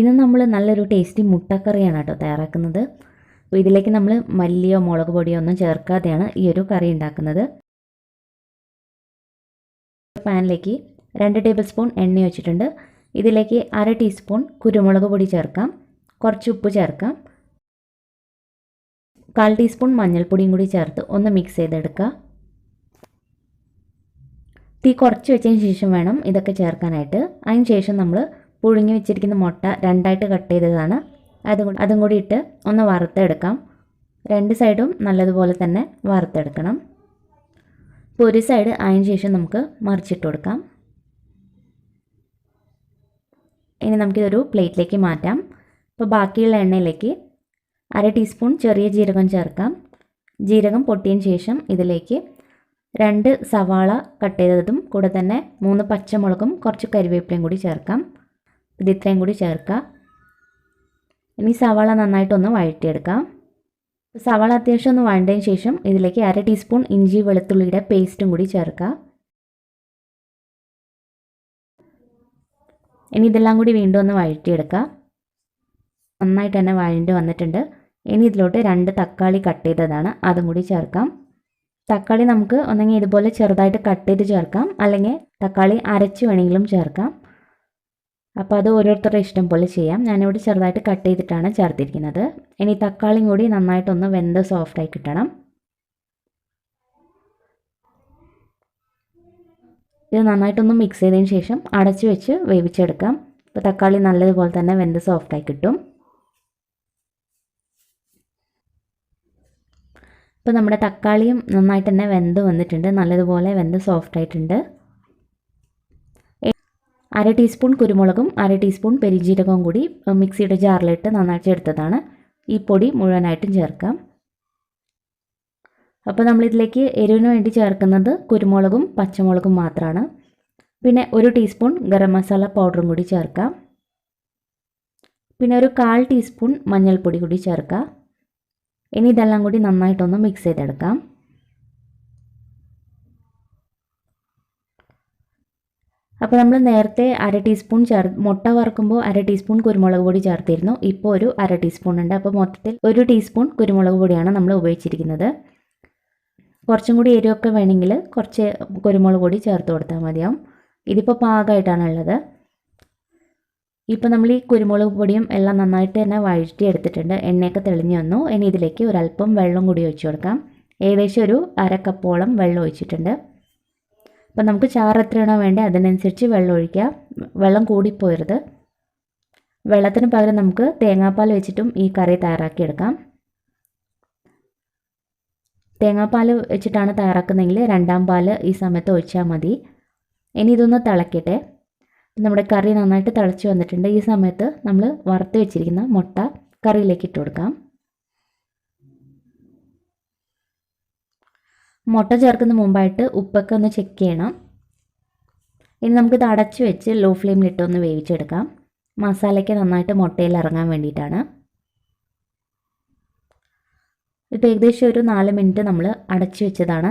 ഇന്ന് നമ്മൾ നല്ലൊരു ടേസ്റ്റി മുട്ടക്കറിയാണ് കേട്ടോ തയ്യാറാക്കുന്നത്. അപ്പോൾ ഇതിലേക്ക് നമ്മൾ മല്ലിയോ മുളക് പൊടിയോ ഒന്നും ചേർക്കാതെയാണ് ഈ ഒരു കറി ഉണ്ടാക്കുന്നത്. പാനിലേക്ക് രണ്ട് ടേബിൾ സ്പൂൺ എണ്ണ വെച്ചിട്ടുണ്ട് ഇതിലേക്ക് അര ടീസ്പൂൺ കുരുമുളക് പൊടി ചേർക്കാം. കുറച്ച് ഉപ്പ് ചേർക്കാം. കാൽ ടീസ്പൂൺ മഞ്ഞൾപ്പൊടിയും കൂടി ചേർത്ത് ഒന്ന് മിക്സ് ചെയ്തെടുക്കുക. തീ കുറച്ച് വെച്ചതിന് ശേഷം വേണം ഇതൊക്കെ ചേർക്കാനായിട്ട്. അതിന് ശേഷം നമ്മൾ പുഴുങ്ങി വെച്ചിരിക്കുന്ന മുട്ട രണ്ടായിട്ട് കട്ട് ചെയ്തതാണ്. അതും അതും കൂടി ഇട്ട് ഒന്ന് വറുത്തെടുക്കാം. രണ്ട് സൈഡും നല്ലതുപോലെ തന്നെ വറുത്തെടുക്കണം. ഇപ്പോൾ ഒരു സൈഡ് അതിന് ശേഷം നമുക്ക് മറിച്ചിട്ട് കൊടുക്കാം. ഇനി നമുക്കിതൊരു പ്ലേറ്റിലേക്ക് മാറ്റാം. ഇപ്പോൾ ബാക്കിയുള്ള എണ്ണയിലേക്ക് അര ടീസ്പൂൺ ചെറിയ ജീരകം ചേർക്കാം. ജീരകം പൊട്ടിയതിന് ശേഷം ഇതിലേക്ക് രണ്ട് സവാള കട്ട് ചെയ്തതും കൂടെ തന്നെ മൂന്ന് പച്ചമുളകും കുറച്ച് കരിവേപ്പിലയും കൂടി ചേർക്കാം. ഇത് ഇത്രയും കൂടി ചേർക്കാം ഇനി സവാള നന്നായിട്ടൊന്ന് വഴറ്റിയെടുക്കാം. സവാള അത്യാവശ്യം ഒന്ന് വഴണ്ടതിന് ശേഷം ഇതിലേക്ക് അര ടീസ്പൂൺ ഇഞ്ചി വെളുത്തുള്ളിയുടെ പേസ്റ്റും കൂടി ചേർക്കാം ഇനി ഇതെല്ലാം കൂടി വീണ്ടും ഒന്ന് വഴറ്റിയെടുക്കാം നന്നായിട്ട് തന്നെ വഴണ്ടി വന്നിട്ടുണ്ട്. ഇനി ഇതിലോട്ട് രണ്ട് തക്കാളി കട്ട് ചെയ്തതാണ്. അതും കൂടി ചേർക്കാം. തക്കാളി നമുക്ക് ഒന്നെങ്കിൽ ഇതുപോലെ ചെറുതായിട്ട് കട്ട് ചെയ്ത് ചേർക്കാം. അല്ലെങ്കിൽ തക്കാളി അരച്ച് വേണമെങ്കിലും ചേർക്കാം. അപ്പോൾ അത് ഓരോരുത്തരുടെ ഇഷ്ടം പോലെ ചെയ്യാം. ഞാനിവിടെ ചെറുതായിട്ട് കട്ട് ചെയ്തിട്ടാണ് ചേർത്തിരിക്കുന്നത്. ഇനി തക്കാളിയും കൂടി നന്നായിട്ടൊന്ന് വെന്ത് സോഫ്റ്റായി കിട്ടണം. ഇത് നന്നായിട്ടൊന്ന് മിക്സ് ചെയ്തതിന് ശേഷം അടച്ചു വെച്ച് വേവിച്ചെടുക്കാം. അപ്പോൾ തക്കാളി നല്ലതുപോലെ തന്നെ വെന്ത് സോഫ്റ്റായി കിട്ടും. ഇപ്പോൾ നമ്മുടെ തക്കാളിയും നന്നായിട്ട് തന്നെ വെന്ത് വന്നിട്ടുണ്ട്. നല്ലതുപോലെ വെന്ത് സോഫ്റ്റ് ആയിട്ടുണ്ട്. അര ടീസ്പൂൺ കുരുമുളകും അര ടീസ്പൂൺ പെരിഞ്ജീരകവും കൂടി മിക്സിയുടെ ജാറിലിട്ട് നന്നായിട്ട് എടുത്തതാണ്. ഈ പൊടി മുഴുവനായിട്ടും ചേർക്കാം. അപ്പോൾ നമ്മളിതിലേക്ക് എരിവിന് വേണ്ടി ചേർക്കുന്നത് കുരുമുളകും പച്ചമുളകും മാത്രമാണ്. പിന്നെ ഒരു ടീസ്പൂൺ ഗരം മസാല പൗഡറും കൂടി ചേർക്കാം. പിന്നെ ഒരു കാൽ ടീസ്പൂൺ മഞ്ഞൾപ്പൊടി കൂടി ചേർക്കാം. ഇനി ഇതെല്ലാം കൂടി നന്നായിട്ടൊന്ന് മിക്സ് ചെയ്തെടുക്കാം. അപ്പോൾ നമ്മൾ നേരത്തെ അര ടീസ്പൂൺ ചേർ മുട്ട വറുക്കുമ്പോൾ അര ടീസ്പൂൺ കുരുമുളക് പൊടി ചേർത്തിരുന്നു. ഇപ്പോൾ ഒരു അര ടീസ്പൂൺ ഉണ്ട്. അപ്പോൾ മൊത്തത്തിൽ ഒരു ടീസ്പൂൺ കുരുമുളക് പൊടിയാണ് നമ്മൾ ഉപയോഗിച്ചിരിക്കുന്നത്. കുറച്ചും കൂടി എരിവൊക്കെ വേണമെങ്കിൽ കുറച്ച് കുരുമുളക് പൊടി ചേർത്ത് കൊടുത്താൽ മതിയാവും. ഇതിപ്പോൾ പാകമായിട്ടാണ് ഉള്ളത്. ഇപ്പോൾ നമ്മൾ ഈ കുരുമുളക് പൊടിയും എല്ലാം നന്നായിട്ട് തന്നെ വഴറ്റി എടുത്തിട്ടുണ്ട്. എണ്ണയൊക്കെ തെളിഞ്ഞു വന്നു. ഇനി ഇതിലേക്ക് ഒരല്പം വെള്ളം കൂടി ഒഴിച്ചു കൊടുക്കാം. ഏകദേശം ഒരു അര കപ്പോളം വെള്ളം ഒഴിച്ചിട്ടുണ്ട്. അപ്പോൾ നമുക്ക് ചാറ് എത്രയാണോ വേണ്ടത് അതിനനുസരിച്ച് വെള്ളം ഒഴിക്കുക. വെള്ളം കൂടിപ്പോയരുത് വെള്ളത്തിന് പകരം നമുക്ക് തേങ്ങാപ്പാൽ വെച്ചിട്ടും ഈ കറി തയ്യാറാക്കിയെടുക്കാം. തേങ്ങാപ്പാൽ വെച്ചിട്ടാണ് തയ്യാറാക്കുന്നതെങ്കിൽ രണ്ടാം പാൽ ഈ സമയത്ത് ഒഴിച്ചാൽ മതി. ഇനി ഇതൊന്ന് തിളക്കട്ടെ. നമ്മുടെ കറി നന്നായിട്ട് തിളച്ച് വന്നിട്ടുണ്ട്. ഈ സമയത്ത് നമ്മൾ വറുത്ത് വെച്ചിരിക്കുന്ന മുട്ട കറിയിലേക്ക് ഇട്ട് കൊടുക്കാം. മുട്ട ചേർക്കുന്ന മുമ്പായിട്ട് ഉപ്പൊക്കെ ഒന്ന് ചെക്ക് ചെയ്യണം. ഇനി നമുക്കിത് അടച്ച് വെച്ച് ലോ ഫ്ലെയിമിലിട്ട് ഒന്ന് വേവിച്ചെടുക്കാം. മസാലയ്ക്ക് നന്നായിട്ട് മുട്ടയിൽ ഇറങ്ങാൻ വേണ്ടിയിട്ടാണ്. ഇപ്പോൾ ഏകദേശം ഒരു നാല് മിനിറ്റ് നമ്മൾ അടച്ച് വെച്ചതാണ്.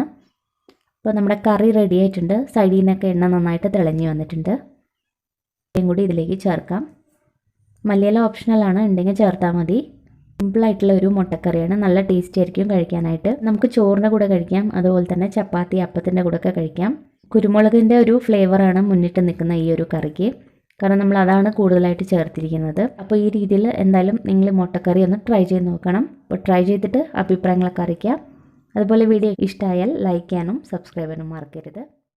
അപ്പോൾ നമ്മുടെ കറി റെഡി ആയിട്ടുണ്ട്. സൈഡിൽ നിന്നൊക്കെ എണ്ണ നന്നായിട്ട് തിളഞ്ഞ് വന്നിട്ടുണ്ട്. കൂടി ഇതിലേക്ക് ചേർക്കാം. മല്ലിയില ഓപ്ഷണലാണ് ഉണ്ടെങ്കിൽ ചേർത്താൽ മതി. സിമ്പിളായിട്ടുള്ള ഒരു മുട്ടക്കറിയാണ്. നല്ല ടേസ്റ്റി ആയിരിക്കും കഴിക്കാനായിട്ട്. നമുക്ക് ചോറിന്റെ കൂടെ കഴിക്കാം. അതുപോലെ തന്നെ ചപ്പാത്തി അപ്പത്തിന്റെ കൂടെ ഒക്കെ കഴിക്കാം. കുരുമുളകിന്റെ ഒരു ഫ്ലേവറാണ് മുന്നിട്ട് നിൽക്കുന്ന ഈ ഒരു കറിക്ക്. കാരണം നമ്മൾ അതാണ് കൂടുതലായിട്ട് ചേർത്തിരിക്കുന്നത്. അപ്പോൾ ഈ രീതിയിൽ എന്തായാലും നിങ്ങൾ മുട്ടക്കറി ഒന്ന് ട്രൈ ചെയ്ത് നോക്കണം. അപ്പോൾ ട്രൈ ചെയ്തിട്ട് അഭിപ്രായങ്ങളൊക്കെ അറിയിക്കാം അതുപോലെ വീഡിയോ ഇഷ്ടമായാൽ ലൈക്ക് ചെയ്യാനും സബ്സ്ക്രൈബ് ചെയ്യാനും മറക്കരുത്.